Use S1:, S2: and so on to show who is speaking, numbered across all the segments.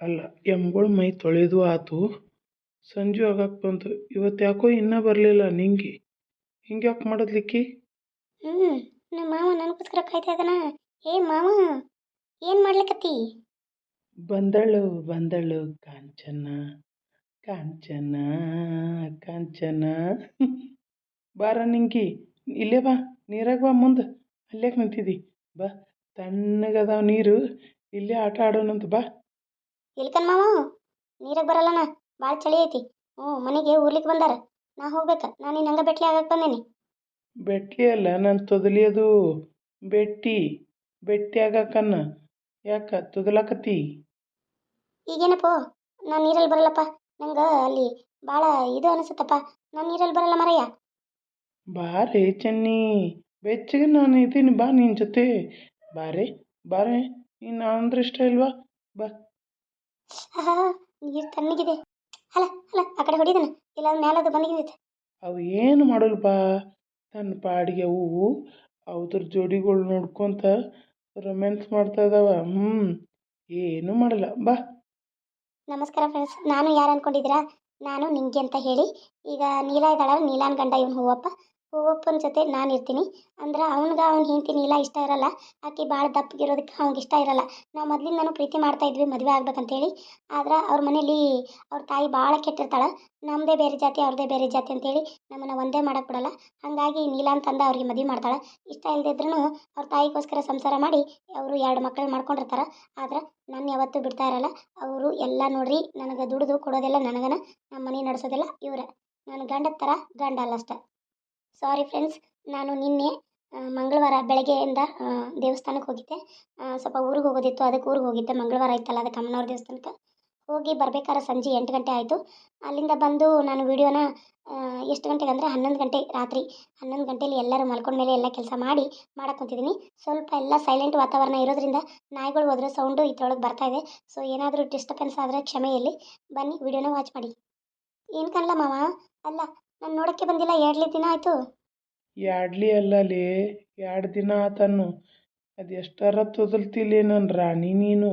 S1: ಅಲ್ಲ ಎಮ್ಗಳು ಮೈ ತೊಳೆದು ಆತು. ಸಂಜೆ ಆಗಕ್ಕೆ ಬಂತು. ಇವತ್ತು ಯಾಕೋ ಇನ್ನೂ ಬರಲಿಲ್ಲ ನಿಂಗೆ. ಹಿಂಗೆ ಯಾಕೆ ಮಾಡಿದ್ಲಿಕ್ಕಿ
S2: ಹ್ಞೂ ನಮ್ಮ ಮಾವ ನನಗೋಸ್ಕರ ಕಾಯ್ತಾ ಇದ್ದಾನ ಏ ಮಾವ ಏನು ಮಾಡ್ಲಿಕ್ಕತ್ತಿ
S1: ಬಂದಳು ಬಂದಳು ಕಾಂಚನ ಕಾಂಚನ ಕಾಂಚನ. ಬಾರ ನಿಂಗಿ ಇಲ್ಲೇ ಬಾ ನೀರಾಗ ಬಾ ಮುಂದೆ. ಅಲ್ಲೇ ನಿಂತಿದ್ದಿ ಬಾ ತಣ್ಣಗದಾವ ನೀರು ಇಲ್ಲೇ ಆಟ ಆಡೋಣಂತ ಬಾ.
S2: ಇಲ್ಕನ್ ಮಾವ? ನೀರಾಗ ಬರಲ್ಲಣ್ಣ ಭಾಳ ಚಳಿ ಐತಿ. ಹ್ಞೂ ಮನೆಗೆ ಊರ್ಲಿಕ್ಕೆ ಬಂದಾರ. ನಾ ಹೋಗ್ಬೇಕ. ನಾನು ನಿನ್ನ ಹಂಗೆ ಬೆಟ್ಲಿ ಆಗಕ್ಕೆ ಬಂದೇನಿ.
S1: ಬೆಟ್ಟಿ ಅಲ್ಲ ನಾನು ಅದು. ಬೆಟ್ಟಿ. ಬೆಟ್ಟಿ ಆಗಕ್ಕನ್ನ ಯಾಕ ತೊದಲಾಕತ್ತಿ
S2: ಈಗೇನಪ್ಪೋ? ನಾನು ನೀರಲ್ಲಿ ಬರಲ್ಲಪ್ಪ. ನಂಗೆ ಅಲ್ಲಿ ಭಾಳ ಇದು ಅನಿಸುತ್ತಪ್ಪ. ನಾನು ನೀರಲ್ಲಿ ಬರಲ್ಲ ಮರಯ್ಯ.
S1: ಬಾರೆ ಚೆನ್ನಿ. ಬೆಚ್ಚಗೆ ನಾನು ಇದ್ದೀನಿ ಬಾ ನಿನ್ನ ಜೊತೆ. ಬಾರೆ ಬಾರೆ. ನೀನು ಅಂದ್ರೆ ಇಷ್ಟ ಇಲ್ವಾ? ಬಾ.
S2: ನೀರು ತಣ್ಣಗಿದೆ. ಅಲ್ಲ ಅಲ್ಲ ಆ ಕಡೆ ಹೊಡಿದನ? ಇಲ್ಲ ಮೇಲದು ಬಂದಿದೆ
S1: ಅವು ಏನು ಮಾಡಲ್ಲ ಬಾ ತನ್ನ ಪಾಡಿಗೆ ಅವು ಅವ್ರ ಜೋಡಿಗಳು ನೋಡ್ಕೊಂತ ರೊಮ್ಯಾನ್ಸ್ ಮಾಡ್ತಾ ಇದಾವ. ಹ್ಞೂ ಏನೂ ಮಾಡಲ್ಲ. ಬಾ.
S2: ನಮಸ್ಕಾರ ಫ್ರೆಂಡ್ಸ್ ನಾನು ಯಾರು ಅನ್ಕೊಂಡಿದ್ದೀರಾ? ನಾನು ನಿಂಗೆ ಅಂತ ಹೇಳಿ. ಈಗ ನೀಲ ಇದ್ದಾಳಲ್ಲ ನೀಲಾನ್ ಗಂಡ ಇವನು ಹೂವಪ್ಪ. ಹೂವಪ್ಪನ ಜೊತೆ ನಾನು ಇರ್ತೀನಿ. ಅಂದ್ರೆ ಅವ್ನಿಗೆ ಅವ್ನ ಹೆಂಡ್ತಿನ ಇಲ್ಲ ಇಷ್ಟ ಇರಲ್ಲ. ಆಕೆ ಭಾಳ ದಪ್ಪಗಿರೋದಕ್ಕೆ ಅವ್ನಿಗೆ ಇಷ್ಟ ಇರಲ್ಲ. ನಾವು ಮೊದಲಿಂದನೂ ಪ್ರೀತಿ ಮಾಡ್ತಾ ಇದ್ವಿ, ಮದುವೆ ಆಗ್ಬೇಕಂತೇಳಿ ಆದ್ರೆ ಅವ್ರ ಮನೇಲಿ ಅವ್ರ ತಾಯಿ ಭಾಳ ಕೆಟ್ಟಿರ್ತಾಳೆ. ನಮ್ಮದೇ ಬೇರೆ ಜಾತಿ, ಅವ್ರದೇ ಬೇರೆ ಜಾತಿ ಅಂತೇಳಿ ನಮ್ಮನ್ನು ಒಂದೇ ಮಾಡೋಕೆ ಬಿಡಲ್ಲ. ಹಾಗಾಗಿ ನೀಲ ಅಂತಂದು ಅವ್ರಿಗೆ ಮದುವೆ ಮಾಡ್ತಾಳೆ. ಇಷ್ಟ ಇಲ್ಲದಿದ್ರೂ ಅವ್ರ ತಾಯಿಗೋಸ್ಕರ ಸಂಸಾರ ಮಾಡಿ ಅವರು ಎರಡು ಮಕ್ಕಳು ಮಾಡ್ಕೊಂಡಿರ್ತಾರೆ. ಆದ್ರೆ ನಾನು ಯಾವತ್ತೂ ಬಿಡ್ತಾ ಇರಲ್ಲ. ಅವರು ಎಲ್ಲ ನೋಡ್ರಿ, ನನಗೆ ದುಡಿದು ಕೊಡೋದೆಲ್ಲ ನನಗನ ನಮ್ಮ ಮನೆ ನಡೆಸೋದೆಲ್ಲ ಇವರೇ. ನಾನು ಗಂಡದ ಥರ ಗಂಡ ಅಲ್ಲ ಅಷ್ಟೆ. ಸಾರಿ ಫ್ರೆಂಡ್ಸ್ ನಾನು ನಿನ್ನೆ ಮಂಗಳವಾರ ಬೆಳಗ್ಗೆಯಿಂದ ದೇವಸ್ಥಾನಕ್ಕೆ ಹೋಗಿದ್ದೆ. ಸ್ವಲ್ಪ ಊರಿಗೆ ಹೋಗೋದಿತ್ತು, ಅದಕ್ಕೆ ಊರಿಗೆ ಹೋಗಿದ್ದೆ. ಮಂಗಳವಾರ ಇತ್ತಲ್ಲ, ಅದಕ್ಕೆ ಅಮ್ಮನವ್ರ ದೇವಸ್ಥಾನಕ್ಕೆ. ಹೋಗಿ ಬರಬೇಕಾದ್ರೆ ಸಂಜೆ ಎಂಟು ಗಂಟೆ ಆಯಿತು. ಅಲ್ಲಿಂದ ಬಂದು ನಾನು ವಿಡಿಯೋನ ಎಷ್ಟು ಗಂಟೆಗೆ ಅಂದರೆ ಹನ್ನೊಂದು ಗಂಟೆ ರಾತ್ರಿ. ಹನ್ನೊಂದು ಗಂಟೆಯಲ್ಲಿ ಎಲ್ಲರೂ ಮಲ್ಕೊಂಡ ಮೇಲೆ ಎಲ್ಲ ಕೆಲಸ ಮಾಡಿ ಕುಂತಿದ್ದೀನಿ. ಸ್ವಲ್ಪ ಎಲ್ಲ ಸೈಲೆಂಟ್ ವಾತಾವರಣ ಇರೋದ್ರಿಂದ ನಾಯಿಗಳು ಹೋದ್ರೆ ಸೌಂಡು ಇದ್ರೊಳಗೆ ಬರ್ತಾ ಇದೆ. ಸೊ ಏನಾದರೂ ಡಿಸ್ಟರ್ಬೆನ್ಸ್ ಆದರೆ ಕ್ಷಮೆಯಲ್ಲಿ ಬನ್ನಿ, ವಿಡಿಯೋನ ವಾಚ್ ಮಾಡಿ. ಏನು ಕಾಣಲ್ಲ ಮಾವ? ಅಲ್ಲ ನಾನು ನೋಡಕ್ಕೆ ಬಂದಿಲ್ಲ ಎರಡ್ಲಿ ದಿನ ಆಯಿತು.
S1: ಯಾಡ್ಲಿ ಅಲ್ಲಲೇ ಎರಡು ದಿನ ಆತನು ಅದು ಎಷ್ಟರ ತೊದಲ್ತಿಲ್ಲ ನನ್ನ ರಾಣಿ ನೀನು.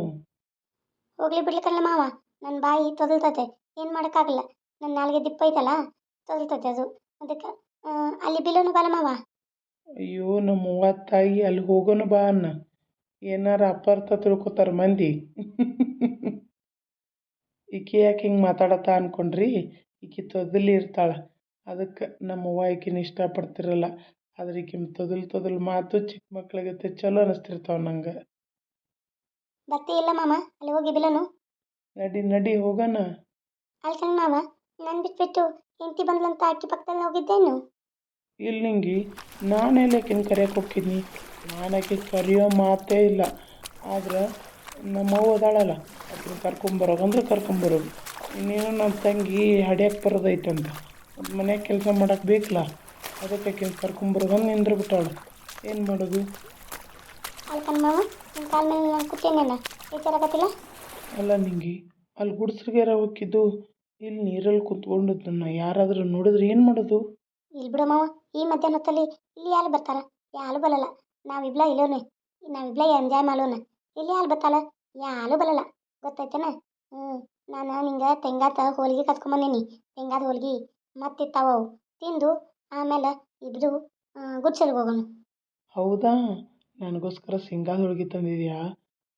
S2: ಹೋಗ್ಲಿ ಬಿಡ್ಲಿಕ್ಕಲ್ಲ ಮಾವ ನನ್ನ ಬಾಯಿ ತೊದಲ್ತತೆ ಏನು ಮಾಡೋಕ್ಕಾಗಲ್ಲ. ನನ್ನ ನಾಲ್ಗೆ ದಿಪ್ಪ ಐತಲ್ಲ ತೊದಲ್ತತೆ ಅದು. ಅದಕ್ಕೆ ಅಲ್ಲಿ ಬಿಲೋನು ಬಾಲ ಮಾವ.
S1: ಅಯ್ಯೋ ನಮ್ಮ ಅವ್ವ ತಾಯಿ ಅಲ್ಲಿ ಹೋಗೋನು ಬಾ ಅನ್ನ. ಏನಾರ ಅಪಾರ್ಥ ತಿಳ್ಕೊತಾರ ಮಂದಿ. ಈಕೆ ಯಾಕೆ ಹಿಂಗೆ ಮಾತಾಡತ್ತ ಅನ್ಕೊಂಡ್ರಿ? ಈಕೆ ತೊದಲಿ ಇರ್ತಾಳೆ ಅದಕ್ಕೆ ನಮ್ಮ ಅವ್ವ ಈಕಿನ ಇಷ್ಟಪಡ್ತಿರಲ್ಲ. ಆದ್ರೆ ಈಕಿನ ತೊದಲು ತೊದಲು ಮಾತು ಚಿಕ್ಕ ಮಕ್ಳಿಗತ್ತೆ ಚಲೋ ಅನಿಸ್ತಿರ್ತಾವ ನಂಗೆ.
S2: ಬತ್ತಿ ಇಲ್ಲ ಮಾಮ ಅಲ್ಲಿ ಹೋಗಿ ಬಿಲೋನು.
S1: ನಡಿ ನಡಿ ಹೋಗೋಣ.
S2: ಅಲ್ಲಿ ಕಣ್ ಮಾಮ ನನ್ನ ಬಿಟ್ಬಿಟ್ಟು ಹೆಂಡತಿ ಬಂದ್ಲಂತ ಅಕ್ಕಿ ಪಕ್ಕದಲ್ಲಿ ಹೋಗಿದ್ದೇನು?
S1: ಇಲ್ಲಿ ನಿಂಗೆ ನಾನೆಲ್ಲ ಆಕಿನ ಕರೆಯಕ್ಕೆ ಹೋಗ್ತೀನಿ ನಾನು ಆಕೆ ಕರೆಯೋ ಮಾತೇ ಇಲ್ಲ. ಆದ್ರೆ ನಮ್ಮವ್ವ ಅದಾಳಲ್ಲ ಆಕಿನ ಕರ್ಕೊಂಬರೋಗಂದ್ರೆ ಕರ್ಕೊಂಬರೋದು ಇನ್ನೇನು ನಮ್ಮ ತಂಗಿ ಹಡಿಯಕ್ಕೆ ಬರೋದೈತಂತ. ಮನ್ಯಾಗ ಕೆಲಸ ಮಾಡಕ್ಕೆ ಬೇಕಲ್ಲ ಅದಕ್ಕೆ ಕೆಲಸ ಕರ್ಕೊಂಬರೋಗಂದು ನಿಂದ್ರೆ ಬಿಟ್ಟಾಳು ಏನು ಮಾಡೋದು?
S2: ಮಾವ ಕಾಲ ಮೇಲೆ ನಾನು ಕೂತೇನೇನ ಬೇಜಾರಾಗತ್ತಿಲ್ಲ
S1: ಅಲ್ಲ ನಿಂಗೆ ಅಲ್ಲಿ ಗುಡ್ಸ್ರಿಗೆರ ಹೋಗಿದ್ದು ಇಲ್ಲಿ ನೀರಲ್ಲಿ ಕುತ್ಕೊಂಡು ನನ್ನ ಯಾರಾದರೂ ನೋಡಿದ್ರೆ ಏನು ಮಾಡೋದು?
S2: ಇಲ್ಲಿ ಬಿಡು ಮಾವ ಈ ಮಧ್ಯಾಹ್ನ ಹೊತ್ತಲ್ಲಿ ಇಲ್ಲಿ ಯಾರು ಬರ್ತಾರ? ಯಾರು ಬರಲ್ಲ. ನಾವಿಬ್ಲ ಇಲ್ಲೋನೆ. ನಾವಿಬ್ಲ ಎಂಜಾಯ್ ಮಾಡೋಣ. ಇಲ್ಲಿ ಯಾರು ಬರ್ತಾಳ ಯಾರು ಬರಲ್ಲ. ಗೊತ್ತೈತೇನ ಹ್ಞೂ ನಾನು ನಿಂಗೆ ತೆಂಗಾತ ಹೋಳಿಗೆ ಕತ್ಕೊಂಬಂದೀನಿ ತೆಂಗಾದ ಹೋಳಿಗೆ. ಮತ್ತಿತ್ತಾವ ಅವು ತಿಂದು ಆಮೇಲೆ ಇಬ್ರು ಗುಡ್ಸಲ್ಗೆ ಹೋಗೋಣ.
S1: ಹೌದಾ? ನನಗೋಸ್ಕರ ಶೇಂಗಾ ಹೋಳ್ಗೆ ತಂದಿದ್ಯಾ?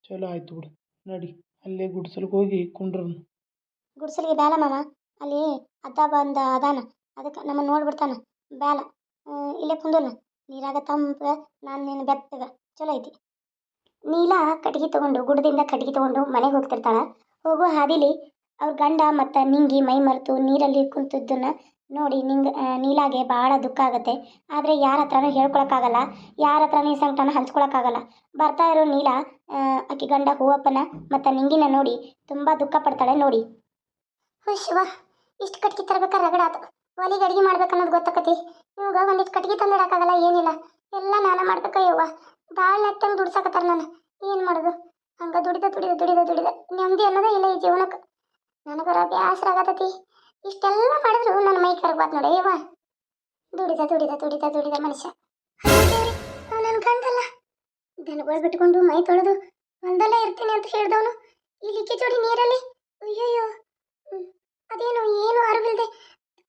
S1: ಚಲೋ ಆಯ್ತು ಬಿಡು. ನಡಿ ಅಲ್ಲೇ ಗುಡ್ಸಲ್ಗೆ ಹೋಗಿ ಕುಂಡ್ರನು.
S2: ಗುಡ್ಸಲ್ಗೆ ಬೇಲ ಮಾಮ. ಅಲ್ಲಿ ಅದ ಬಂದ ಅದಾನ. ಅದಕ್ಕೆ ನಮ್ಮ ನೋಡ್ಬಿಡ್ತಾನ. ಬ್ಯಾಲ ಇಲ್ಲೇ ಕುಂದೋಣ ನೀರಾಗ ತಂಪ ನಾನು ನಿನ್ನ ಬೆತ್ತಗ. ಚಲೋ ಐತಿ. ನೀಲ ಕಟ್ಗೆ ತಗೊಂಡು ಗುಡ್ಡದಿಂದ ಕಟ್ಗೆ ತಗೊಂಡು ಮನೆಗೆ ಹೋಗ್ತಿರ್ತಾಳ. ಹೋಗೋ ಹಾದಿಲಿ ಅವ್ರ ಗಂಡ ಮತ್ತು ನಿಂಗಿ ಮೈ ಮರೆತು ನೀರಲ್ಲಿ ಕುಂತಿದ್ದನ್ನ ನೋಡಿ ನಿಂಗೆ ನೀಲಾಗೆ ಭಾಳ ದುಃಖ ಆಗುತ್ತೆ. ಆದರೆ ಯಾರ ಹತ್ರನೂ ಹೇಳ್ಕೊಳಕ್ಕಾಗಲ್ಲ. ಯಾರ ಹತ್ರನೂ ಈ ಸಂಕಟನ ಹಂಚ್ಕೊಳಕ್ಕಾಗಲ್ಲ. ಬರ್ತಾ ಇರೋ ನೀಲ ಆಕೆ ಗಂಡ ಹೂವಪ್ಪನ ಮತ್ತು ನಿಂಗಿನ ನೋಡಿ ತುಂಬ ದುಃಖ ಪಡ್ತಾಳೆ ನೋಡಿ. ಶಿವ, ಇಷ್ಟು ಕಟ್ಗೆ ತರಬೇಕಾ ರಗಡ ಆತು. ಒಲಿಗೆ ಅಡುಗೆ ಮಾಡ್ಬೇಕು ಅನ್ನೋದು ಗೊತ್ತಾಕತಿ. ಇವಾಗ ಒಂದಿಷ್ಟು ಕಟ್ಗೆ ತಂದಿಡಕ್ಕಾಗಲ್ಲ ಏನಿಲ್ಲ. ಎಲ್ಲ ನಾನ ಮಾಡ್ಬೇಕ ಯವ್ವ ಭಾಳ ನೆಟ್ಟಂಗೆ ದುಡ್ಸಾಕತ್ತಾರ ನಾನು. ಏನು ಮಾಡೋದು? ಹಂಗೆ ದುಡಿದ ದುಡಿದ ದುಡಿದ ದುಡಿದ ನೆಮ್ಮದಿ ಅನ್ನೋದೇ ಇಲ್ಲ ಈ ಜೀವನಕ್ಕೆ ನನಗರ ಆಸರ ಆಗತತಿ. ಇಷ್ಟೆಲ್ಲ ಮಾಡಿದ್ರು ನನ್ನ ಮೈ ಬಾತ್ ನೋಡಿ ಏವ ದುಡಿದ ದುಡಿದ ದುಡಿದ ದುಡಿದ ಮನುಷ್ಯ. ನನ್ನ ಗಂಡಲ್ಲ. ದನಗಳು ಬಿಟ್ಕೊಂಡು ಮೈ ತೊಳೆದು ಹೊಲದಲ್ಲೇ ಇರ್ತೀನಿ ಅಂತ ಹೇಳಿದವನು. ಈ ಲಿಕ್ಕಿ ಜೋಡಿ ನೀರಲ್ಲಿ? ಅಯ್ಯಯ್ಯೋ. ಅದೇನು, ಏನು ಅರಿವಿಲ್ದೆ.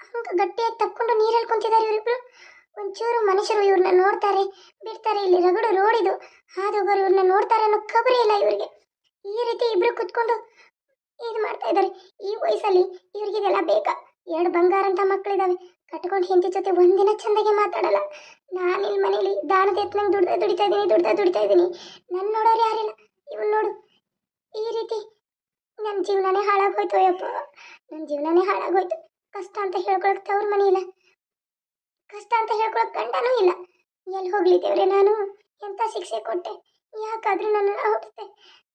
S2: ಹಂಗ ಗಟ್ಟಿಯಾಗಿ ತಕ್ಕೊಂಡು ನೀರಲ್ಲಿ ಕುಂತಿದ್ದಾರೆ ಇವರಿಬ್ರು. ಒಂಚೂರು ಮನುಷ್ಯರು ಇವ್ರನ್ನ ನೋಡ್ತಾರೆ, ಬಿಡ್ತಾರೆ. ಇಲ್ಲಿ ರಗಡು ರೋಡಿದು ಹಾದು ಇವ್ರನ್ನ ನೋಡ್ತಾರೆ ಅನ್ನೋ ಖಬರೇ ಇಲ್ಲ ಇವರಿಗೆ. ಈ ರೀತಿ ಇಬ್ರು ಕುತ್ಕೊಂಡು ಇದು ಮಾಡ್ತಾ ಇದಾರೆ ಈ ವಯಸ್ಸಲ್ಲಿ ಇವ್ರಿಗೆ ಇದೆಲ್ಲ ಬೇಕಾ? ಎರಡು ಬಂಗಾರ ಅಂತ ಮಕ್ಕಳಿದಾವೆ. ಕಟ್ಕೊಂಡು ಹೆಂಡತಿ ಜೊತೆ ಒಂದಿನ ಚಂದಾಗಿ ಮಾತಾಡಲ್ಲ. ನಾನು ಇಲ್ಲಿ ಮನೇಲಿ ದಾನದ ಎತ್ತನಂಗೆ ದುಡ್ದ ದುಡಿತಾ ಇದ್ದೀನಿ, ದುಡ್ದ ದುಡಿತಾ ಇದ್ದೀನಿ. ನನ್ನ ನೋಡೋರು ಯಾರಿಲ್ಲ? ಇವನ್ ನೋಡು. ಈ ರೀತಿ ನನ್ನ ಜೀವನನೇ ಹಾಳಾಗೋಯ್ತು ಅಯ್ಯಪ್ಪ. ನನ್ನ ಜೀವನನೇ ಹಾಳಾಗೋಯ್ತು ಕಷ್ಟ ಅಂತ ಹೇಳ್ಕೊಳಕ್ ತವ್ರ ಮನೆ ಇಲ್ಲ. ಕಷ್ಟ ಅಂತ ಹೇಳ್ಕೊಳಕ್ ಗಂಡನೂ ಇಲ್ಲ. ಎಲ್ಲಿ ಹೋಗ್ಲಿ ದೇವ್ರೆ ನಾನು? ಎಂತ ಶಿಕ್ಷೆ ಕೊಟ್ಟೆ? ಯಾಕಾದ್ರೂ ನನ್ನ ಹುಟ್ಟಿಸ್ದೆ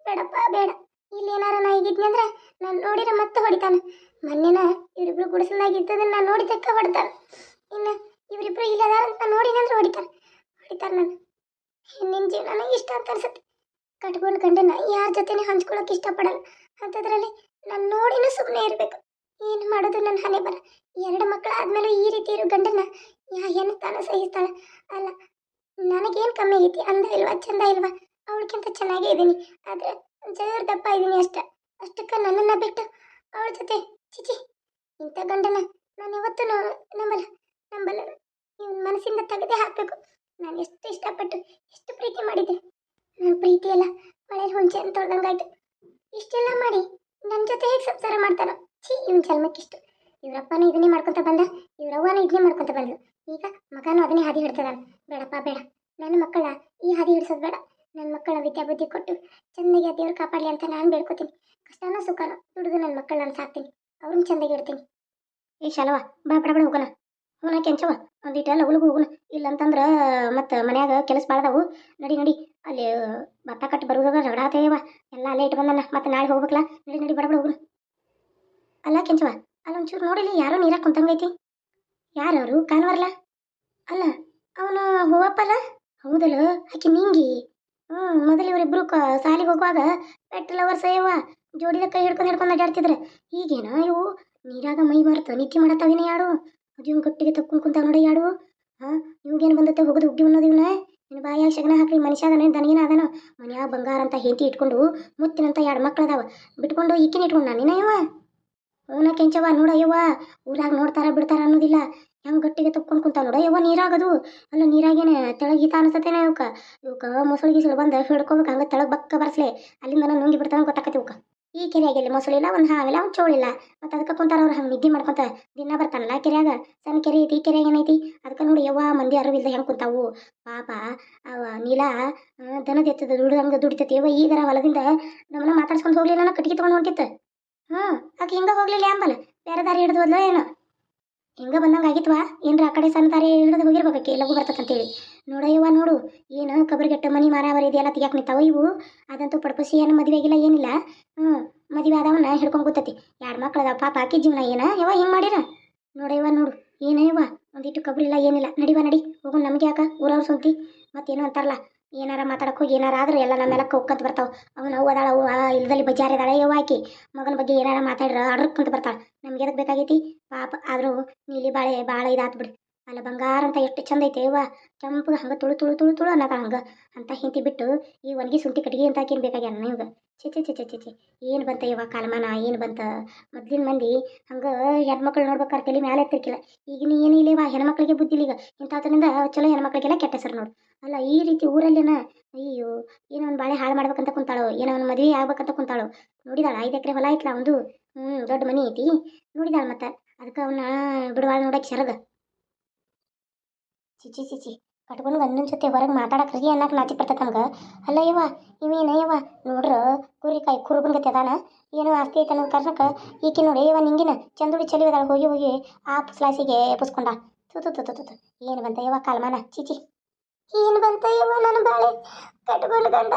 S2: ಬೇಡಪ್ಪ, ಬೇಡ. ಇಲ್ಲಿ ಏನಾರ ನಾ ಇದ್ದಿದ್ನಿ ಅಂದ್ರೆ ನಾನು ನೋಡಿದ್ರೆ ಮತ್ತೆ ಹೊಡಿತಾನೆ. ಮೊನ್ನೆನ ಇವರಿಬ್ರು ಗುಡಿಸಲ್ದಾಗಿದ್ದದನ್ನ ನಾನು ನೋಡಿ ತಕ್ಕ ಹೊಡಿತಾನೆ. ಇನ್ನು ಇವರಿಬ್ರು ಇಲ್ಲದಾರ ಅಂತ ನೋಡಿನಂದ್ರೆ ಹೊಡಿತಾನೆ. ಹೊಡಿತಾರೆ ನಾನು. ಹೆಣ್ಣಿನ ನನಗೆ ಇಷ್ಟ ಅಂತ ಅನ್ಸುತ್ತೆ. ಕಟ್ಕೊಂಡು ಗಂಡನ ಯಾರ ಜೊತೆನೇ ಹಂಚ್ಕೊಳಕ್ಕೆ ಇಷ್ಟಪಡಲ್ಲ. ಅಂಥದ್ರಲ್ಲಿ ನಾನು ನೋಡಿನೂ ಸುಮ್ಮನೆ ಇರಬೇಕು. ಏನು ಮಾಡೋದು ನನ್ನ ಹಣೆ ಬರ. ಎರಡು ಮಕ್ಕಳು ಆದಮೇಲೆ ಈ ರೀತಿ ಇರೋ ಗಂಡನ ಯಾ ಹೆಣ್ಣು ತಾನ ಸಹಿಸ್ತಾಳ? ಅಲ್ಲ, ನನಗೇನು ಕಮ್ಮಿ ಐತಿ? ಅಂದ ಇಲ್ವಾ? ಚಂದ ಇಲ್ವಾ? ಅವಳಿಗಿಂತ ಚೆನ್ನಾಗೇ ಇದ್ದೀನಿ ಆದ್ರೆ ಜೋರ್ ದಪ್ಪ ಇದ್ದೀನಿ ಅಷ್ಟ. ಅಷ್ಟಕ್ಕೆ ನನ್ನನ್ನು ಬಿಟ್ಟು ಅವಳ ಜೊತೆ ಚಿಚಿ ಇಂಥ ಗಂಡನ ನಾನು ಯಾವತ್ತೂ ನಂಬಲ್ಲ. ನಂಬಲ್ಲ. ನೀವು ಮನಸ್ಸಿಂದ ತೆಗೆದೇ ಹಾಕಬೇಕು. ನಾನು ಎಷ್ಟು ಇಷ್ಟಪಟ್ಟು, ಎಷ್ಟು ಪ್ರೀತಿ ಮಾಡಿದ್ದೆ. ನನ್ನ ಪ್ರೀತಿ ಎಲ್ಲ ಮಳೆ ಹುಂಚೆ ಅಂತ ಇಷ್ಟೆಲ್ಲ ಮಾಡಿ ನನ್ನ ಜೊತೆ ಹೇಗೆ ಸಂಸಾರ ಮಾಡ್ತಾನೋ. ಛೀ, ಇವನ ಜನ್ಮಕ್ಕಿಷ್ಟು. ಇವ್ರಪ್ಪನ ಇದನ್ನೇ ಮಾಡ್ಕೊತ ಬಂದ ಇವ್ರವ್ವನ ಇದನ್ನೇ ಮಾಡ್ಕೊತ ಬಂದ್ಲು ಈಗ ಮಗನೂ ಅದನ್ನೇ ಹಾದಿ ಹಿಡ್ತದಾನ. ಬೇಡಪ್ಪ, ಬೇಡ. ನನ್ನ ಮಕ್ಕಳ ಈ ಹಾದಿ ಹಿಡ್ಸೋದು ಬೇಡ. ನನ್ನ ಮಕ್ಕಳ ವಿದ್ಯಾಬುದ್ಧಿ ಕೊಟ್ಟು ಚೆನ್ನಾಗಿ ಆ ದೇವ್ರು ಕಾಪಾಡಲಿ ಅಂತ ನಾನು ಬೇಡ್ಕೋತೀನಿ. ಕಷ್ಟನೋ ಸುಖನೋ ದುಡಿದು ನನ್ನ ಮಕ್ಕಳು ನಾನು ಸಾಕ್ತೀನಿ. ಅವ್ರನ್ನ ಚೆಂದಾಗಿ ಇಡ್ತೀನಿ. ಈ ಶಾಲವ ಬಾ ಬಡ ಬಡ ಹೋಗೋಣ. ಹೋಗೋಣ ಕೆಂಚವ ಒಂದಿಟ ಲಗು ಲಗು ಹೋಗೋಣ ಇಲ್ಲಂತಂದ್ರೆ ಮತ್ತು ಮನ್ಯಾಗ ಕೆಲಸ ಬಾಳ್ದಾವು ನಡಿ ನಡಿ. ಅಲ್ಲಿ ಭತ್ತ ಕಟ್ಟು ಬರುವಾಗ ರಗಡಾತೇವ ಎಲ್ಲ ಲೇಟ್ ಇಟ್ಟು ಮತ್ತೆ ನಾಳೆ ಹೋಗ್ಬೇಕಲ್ಲ. ನಡಿ ನಡಿ, ಬಡ ಬಡ ಹೋಗೋಣ ಅಲ್ಲ ಕೆಂಚವ ಅಲ್ಲ ಒಂಚೂರು ನೋಡಿಲಿ ಯಾರೋ ನೀರಾಗ ಕುಂತಂಗೈತಿ. ಯಾರವರು ಕಾನ್ವರ್ಲ ಅಲ್ಲ, ಅವನು ಹೂವಪ್ಪಲ್ಲ? ಹೌದಲ್ಲ, ಆಕೆ ನಿಂಗಿ. ಹ್ಞೂ ಮೊದಲು ಇವರಿಬ್ಬರು ಕ ಸಾಲಿಗೆ ಹೋಗುವಾಗ ಪೆಟ್ ಲವರ್ಸ್ ಜೋಡಿದ ಕೈ ಹಿಡ್ಕೊಂಡು ಹಿಡ್ಕೊಂಡು ಅಡ್ಡಾಡ್ತಿದ್ರೆ. ಈಗೇನ ಇವು? ನೀರಾಗ ಮೈ ಮಾರ್ತ ನಿತ್ಯ ಮಾಡತ್ತಾವೇನೆ ಯಾಡು? ಅದು ಇವ್ನು ಗಟ್ಟಿಗೆ ತಕ್ಕೊಂಡು ಕುಂತ ನೋಡಿ ಯಾಡು? ಹಾಂ, ಇವಾಗೇನು ಬಂದತ್ತೆ ಹೋಗೋದು ಹುಗ್ಗಿ ಅನ್ನೋದು ಇವನ? ಇನ್ನು ಬಾಯಾಗ ಶಗನ ಹಾಕಲಿ ಮನುಷ್ಯ ಅದಾನೆ ದನಗೇನ ಅದಾನ ಮನ್ಯಾಗ ಬಂಗಾರ ಅಂತ ಹೆಂಡತಿ ಇಟ್ಕೊಂಡು ಮುತ್ತಿನಂತ ಎರಡು ಮಕ್ಳು ಅದಾವ. ಬಿಟ್ಕೊಂಡು ಈಕಿನ ಇಟ್ಕೊಂಡು ನಾನಿನ ಅವನ ಕೆಂಚವ ನೋಡಯ್ಯವ್ವ ಊರಾಗ ನೋಡ್ತಾರ ಬಿಡ್ತಾರ ಅನ್ನೋದಿಲ್ಲ. ಹೆಂಗ್ ಗಟ್ಟಿಗೆ ತಕ್ಕೊಂಡು ಕುಂತ ನೋಡ. ಯವ್ವ, ನೀರಾಗದು. ಅಲ್ಲ, ನೀರಾಗೇನೆ ತೆಳಗೀತ ಅನ್ಸತ್ತೇನೆ ಇವಕ್ಕ ಇವಕ್ಕ ಮೊಸಳು ಗಿಸಳು ಬಂದು ಹಿಡ್ಕೋಬೇಕು, ಹಂಗೆ ತೆಳಗ್ ಬಕ್ಕ ಬರ್ಸ್ಲೆ. ಅಲ್ಲಿಂದ ನಾನು ನುಂಗಿ ಬಿಡ್ತಾನ ಗೊತ್ತಾಕತಿ ಇವಕ್ಕ ಈ ಕೆರೆಯಾಗಿಲ್ಲ ಮೊಸಳಿಲ್ಲ ಒಂದು ಹಾವಿಲ್ಲ, ಒಂದು ಚೋಳಿಲ್ಲ ಮತ್ತು ಅದಕ್ಕೆ ಕುಂತಾರ ಅವ್ರು ಹಂಗೆ ನಿದ್ದೆ ಮಾಡ್ಕೊಂತ ದಿನ ಬರ್ತಾನಲ್ಲ ಕೆರೆಯಾಗ? ಸಣ್ಣ ಕೆರೆ ಐತಿ, ಈ ಕೆರೆಯಾಗ ಏನೈತಿ? ಅದಕ್ಕೆ ನೋಡಿ ಯವ್ವ, ಮಂದಿ ಅರಿವಿಲ್ದ ಹೆಂಗೆ ಕುಂತಾವು? ಪಾಪ, ಅವ ನೀಲ ದನದ ಎತ್ತದ ದುಡ್ದಂಗೆ ದುಡಿತೈತಿ ಯವ್ವ, ಈಗರ ಹೊಲದಿಂದ ನಮ್ಮನ್ನ ಮಾತಾಡ್ಸ್ಕೊಂಡು ಹೋಗ್ಲಿಲ್ಲ ಕಟ್ಟಿಗೆ ತೊಗೊಂಡು ಹೊಂಟಿತ್ತು ಹ್ಞೂ ಆಕೆ ಹಿಂಗೆ ಹೋಗ್ಲಿಲ್ಲ ಅಂಬಲ್ಲ ಬೇರೆ ದಾರಿ ಹಿಡಿದು ಹೋದ್ಲೋ ಏನೋ? ಹಿಂಗೆ ಬಂದಂಗೆ ಆಗಿತ್ವಾ ಏನ್ರ ಆ ಕಡೆ ಸಣ್ಣ ದಾರಿ ಹಿಡಿದು ಹೋಗಿರ್ಬೇಕಕ್ಕೆ ಲಘು ಬರ್ತದಂತೇಳಿ ನೋಡಯ್ಯವ ನೋಡು. ಏನು ಕಬರ್ಗೆಟ್ಟ ಮನಿ ಮಾರಾವರಿ ಇದೆಲ್ಲ ತೆಗಿಯಾಕ ನಿಂತಾವ ಇವು? ಅದಂತೂ ಪಡ್ಪಸಿ ಏನು ಮದುವೆ ಆಗಿಲ್ಲ, ಏನಿಲ್ಲ. ಹ್ಞೂ ಮದುವೆ ಆದವನ್ನ ಹಿಡ್ಕೊಂಡು ಕೂತತಿ. ಎರಡು ಮಕ್ಳು ಅದಾವ ಪಾಪ ಆಕಿ ಜೀವನ ಏನ? ಯವ್ವ, ಹಿಂಗೆ ಮಾಡಿರ? ನೋಡಯ್ಯವ ನೋಡು. ಏನಯ್ಯವ ಒಂದಿಟ್ಟು ಕಬ್ರಿಲ್ಲ ಏನಿಲ್ಲ. ನಡಿವ ನಡಿ. ಹೋಗು ನಮಗೆ ಯಾಕ? ಊರವ್ರ ಸುಂತಿ ಮತ್ತೇನು ಅಂತಾರಲ್ಲ? ಏನಾರ ಮಾತಾಡಕ್ಕೆ ಹೋಗಿ ಏನಾರ ಆದ್ರೆ ಎಲ್ಲ ನಮ್ಮೆಲ್ಲ ಹೋಗ್ಕಂತ ಬರ್ತಾವ. ಅವನು ಅವು ಅದಾಳ ಅವು ಇಲ್ದಲ್ಲಿ ಬಜಾರ್ ಇದಾಳೆ ಯವ್ವ ಆಕಿ. ಮಗನ ಬಗ್ಗೆ ಏನಾರ ಮಾತಾಡ್ರ ಅಡ್ರಕ್ಕಂತ ಬರ್ತಾಳ. ನಮ್ಗೆ ಎದಕ್ಕೆ ಬೇಕಾಗೈತಿ? ಪಾಪ ಆದರೂ ನೀಲಿ ಬಾಳೆ ಭಾಳ ಇದಾತ್ ಬಿಡು. ಅಲ್ಲ ಬಂಗಾರ ಅಂತ ಎಷ್ಟು ಚಂದ ಐತೆ, ಅವ್ವ. ಕೆಂಪು ಹಂಗೆ ತುಳು ತುಳು ತುಳು ತುಳು ಅನ್ನಕ ಹಂಗೆ. ಅಂತ ಹಿಂತಿ ಬಿಟ್ಟು ಈ ಒಣಗಿ ಶುಂಠಿ ಕಟ್ಟಿಗೆ ಅಂತ ಹಾಕಿನ್ ಬೇಕಾಗ್ಯಾನ ನಿಮ್ಗೆ. ಚೆ ಚೆ ಚೆ ಚೆ ಏನು ಬಂತ ಯವ್ವ ಕಾಲಮಾನ, ಏನು ಬಂತ? ಮೊದ್ಲಿನ ಮಂದಿ ಹಂಗೆ ಹೆಣ್ಮಕ್ಳು ನೋಡ್ಬೇಕಾರೆ ತಲೆ ಮ್ಯಾಲೆ ಎತ್ತಿರ್ಕಿಲ್ಲ. ಈಗಿನ ಏನು ಇಲ್ಲವ ಹೆಣ್ಮಕ್ಳಿಗೆ ಬುದ್ಧಿ ಈಗ. ಇಂಥದ್ರಿಂದ ಚಲೋ ಹೆಣ್ಮಕ್ಳಿಗೆಲ್ಲ ಕೆಟ್ಟ ಹೆಸರು ನೋಡು. ಅಲ್ಲ ಈ ರೀತಿ ಊರಲ್ಲಿನ, ಅಯ್ಯೋ, ಏನೋ ಒಂದು ಬಾಳೆ ಹಾಳು ಮಾಡ್ಬೇಕಂತ ಕುಂತಾಳು, ಏನೋ ಒಂದು ಮದುವೆ ಆಗ್ಬೇಕಂತ ಕುಂತಾಳು. ನೋಡಿದಾಳ ಐದು ಎಕರೆ ಹೊಲ ಐತ್ಲ ಒಂದು ಹ್ಞೂ ದೊಡ್ಡ ಮನೆ ಐತಿ. ನೋಡಿದಾಳ ಮತ್ತೆ? ಅದಕ್ಕೆ ಅವನ್ನ ಬಿಡುವಾಳ ನೋಡಕ್ಕೆ ಶರಗ ಚಿಚಿ ಚಿಚಿ ಕಟ್ಕೊಂಡು ಗಂಡನ ಜೊತೆ ಹೊರಗೆ ಮಾತಾಡಕ್ಕೆ ರೀ ಅನ್ನಕ್ಕೆ ನಾಚಿ ಬರ್ತೈತೆ ನಮ್ಗೆ. ಅಲ್ಲ ಯವ್ವ, ಇವೇನ ಯವ್ವ? ನೋಡ್ರ, ಕುರಿಕಾಯಿ ಕುರುಬನ್ ಗತಿ ಅದಾನ. ಏನೋ ಆಸ್ತಿ ಐತೆ ಅನ್ನೋ ಕಾರಣಕ್ಕೆ ಈಕೆ ನೋಡಿ, ಯವ್ವ, ನಿಂಗಿನ ಚಂದುಡಿ ಚಲಿ ಅದಾಳ. ಹೋಗಿ ಹೋಗಿ ಆ ಸ್ಲಾಸಿಗೆ ಎಬ್ಬಿಸ್ಕೊಂಡ. ತು ತು ತು ತು. ಏನು ಬಂತ ಯವ್ವ, ಕಾಲ್ಮಾನ? ಚಿಚಿ ಏನು ಬಂತ ಯವ್ವ ನನ್ನ ಬಾಳೆ? ಕಟ್ಕೊಂಡು ಗಂಡ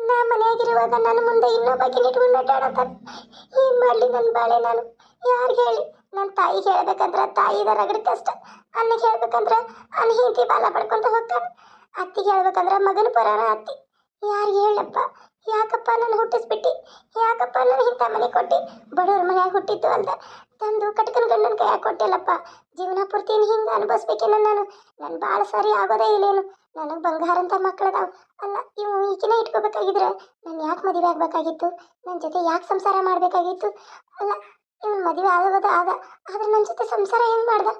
S2: ನಾ ಮನೆಯಾಗಿರುವಾಗ ನನ್ನ ಮುಂದೆ ಇನ್ನೊಬ್ಬಾಕಿ ಇಟ್ಕೊಂಡು ಅಡ್ಡಾಡತ್ತ ಏನು ಮಾಡಲಿ ನನ್ನ ಬಾಳೆ ನಾನು? ಯಾರಿಗೆ ಹೇಳಿ? ನನ್ನ ತಾಯಿಗೆ ಹೇಳ್ಬೇಕಂದ್ರೆ ತಾಯಿದ ರಗಡ ಕಷ್ಟ ಅನ್ನಿಗೆ ಹೇಳ್ಬೇಕಂದ್ರೆ ಅನ್ನ ಹಿಂತಿ ಬಾಲ ಪಡ್ಕೊಂತ ಹೋಗ್ತಾನೆ. ಅತ್ತಿಗೆ ಹೇಳ್ಬೇಕಂದ್ರೆ ಮಗನ ಪುರಾಣ ಅತ್ತಿ. ಯಾರು ಹೇಳಪ್ಪ? ಯಾಕಪ್ಪ ನಾನು ಹುಟ್ಟಿಸ್ಬಿಟ್ಟು? ಯಾಕಪ್ಪ ನಾನು ಇಂಥ ಮನೆ ಕೊಟ್ಟು? ಬಡವ್ರ ಮನೆಯಾಗ ಹುಟ್ಟಿತ್ತು ಅಂತ ತಂದು ಕಟ್ಕನ್ ಗಂಡನ ಕೈಯಾಗ ಕೊಟ್ಟಿಲ್ಲಪ್ಪ. ಜೀವನ ಪೂರ್ತಿ ಹಿಂಗೆ ಅನುಭವಿಸ್ಬೇಕೇನ ನಾನು. ನಾನು ಭಾಳ ಸರಿ ಆಗೋದೇ ಇಲ್ಲೇನು. ನನಗೆ ಬಂಗಾರ ಅಂತ ಮಕ್ಕಳದಾವ ಅಲ್ಲ, ಇವು ಈಗಿನ ಇಟ್ಕೋಬೇಕಾಗಿದ್ರೆ? ನಾನು ಯಾಕೆ ಮದುವೆ ಆಗಬೇಕಾಗಿತ್ತು? ನನ್ನ ಜೊತೆ ಯಾಕೆ ಸಂಸಾರ ಮಾಡಬೇಕಾಗಿತ್ತು? ಅಲ್ಲ ಇವನು ಮದುವೆ ಆಗೋದ ಆಗ, ಆದ್ರೆ ನನ್ನ ಜೊತೆ ಸಂಸಾರ ಹೆಂಗೆ ಮಾಡ್ದ?